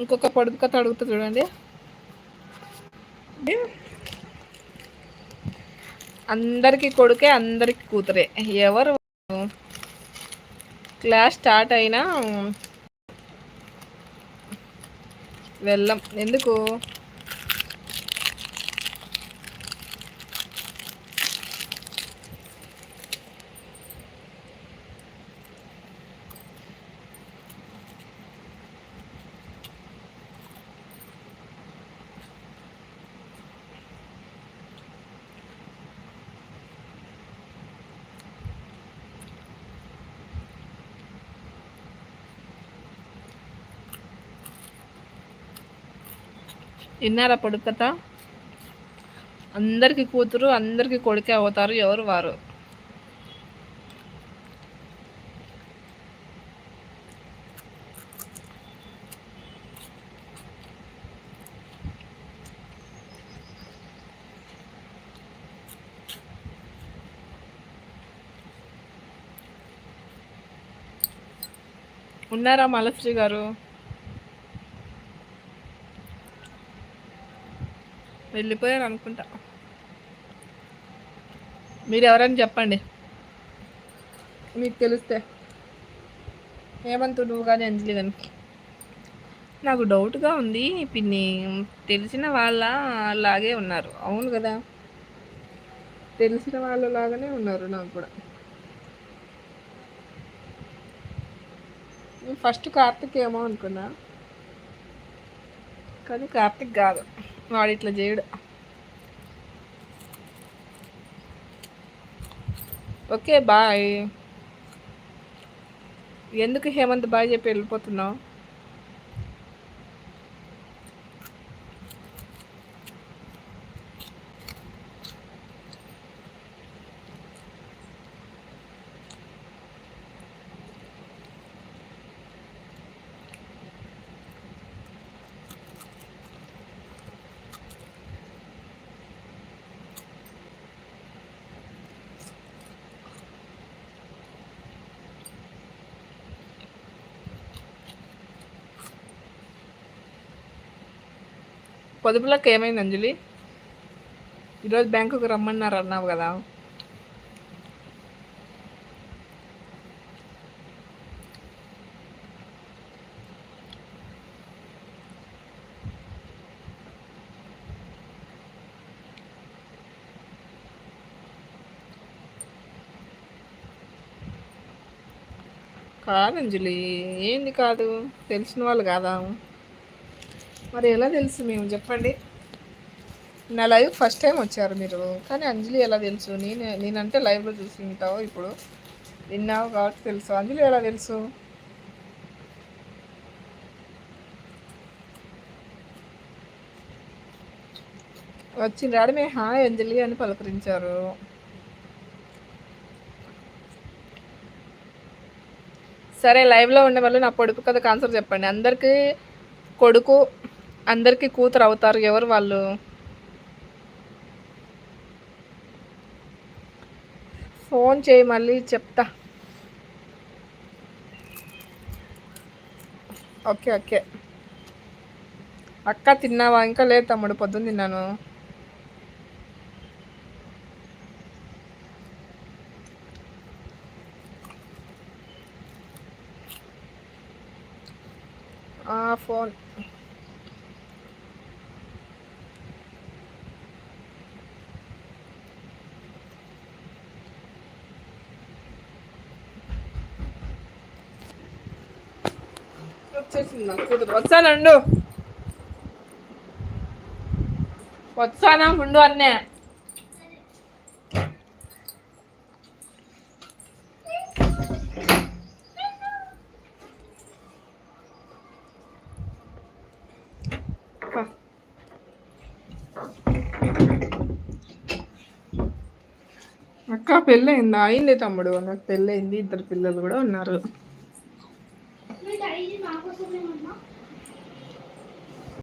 ఇంకొక పొడుపు కథ అడుగుతా చూడండి. అందరికి కొడుకే అందరికి కూతురే. ఎవరు? క్లాస్ స్టార్ట్ అయినా వెళ్ళం. ఎందుకు? విన్నారా పొడుపు కథ అందరికి కూతురు అందరికి కొడుకే అవుతారు ఎవరు వారు? ఉన్నారా మలశ్రీ గారు? వెళ్ళిపోయారు అనుకుంటా. మీరు ఎవరైనా చెప్పండి. మీకు తెలిస్తే. ఏమంతు నువ్వు కానీ అంజలి కానీ నాకు డౌట్గా ఉంది. పిన్ని తెలిసిన వాళ్ళ లాగే ఉన్నారు. అవును కదా. తెలిసిన వాళ్ళలాగానే ఉన్నారు నాకు కూడా. ఫస్ట్ కార్తిక్ ఏమో అనుకున్నా. కానీ కార్తిక్ కాదు. వాడు ఇట్లా చేయడు. Okay bye. ఎందుకు హేమంత్ బాయ్ చెప్పి వెళ్ళిపోతున్నావు? పొదుపులకు ఏమైంది అంజలి? ఈరోజు బ్యాంకుకు రమ్మన్నారు అన్నావు కదా. కాదు అంజలి ఏంది కాదు? తెలిసిన వాళ్ళు కాదా? మరి ఎలా తెలుసు మేము? చెప్పండి. నా లైవ్ ఫస్ట్ టైం వచ్చారు మీరు. కానీ అంజలి ఎలా తెలుసు? నేను నేనంటే లైవ్లో చూసి ఉంటావు ఇప్పుడు. విన్నావు కాబట్టి తెలుసు. అంజలి ఎలా తెలుసు? వచ్చిన రాడమే హాయ్ అంజలి అని పలకరించారు. సరే లైవ్లో ఉండే వాళ్ళు నా పొడుపు కథ ఆన్సర్ చెప్పండి. అందరికీ కొడుకు అందరికీ కూతురు అవుతారు ఎవరు వాళ్ళు? ఫోన్ చేయి మళ్ళీ చెప్తా. Okay okay. అక్క తిన్నావా? ఇంకా లేదు తమ్ముడు పొద్దున్న తిన్నాను. ఫోన్. వచ్చేసింది కూతురు. వచ్చానండు వచ్చానా ఉండు అన్నే. అక్క పెళ్ళయిందా? అయింది తమ్ముడు. నాకు పెళ్ళయింది. ఇద్దరు పిల్లలు కూడా ఉన్నారు.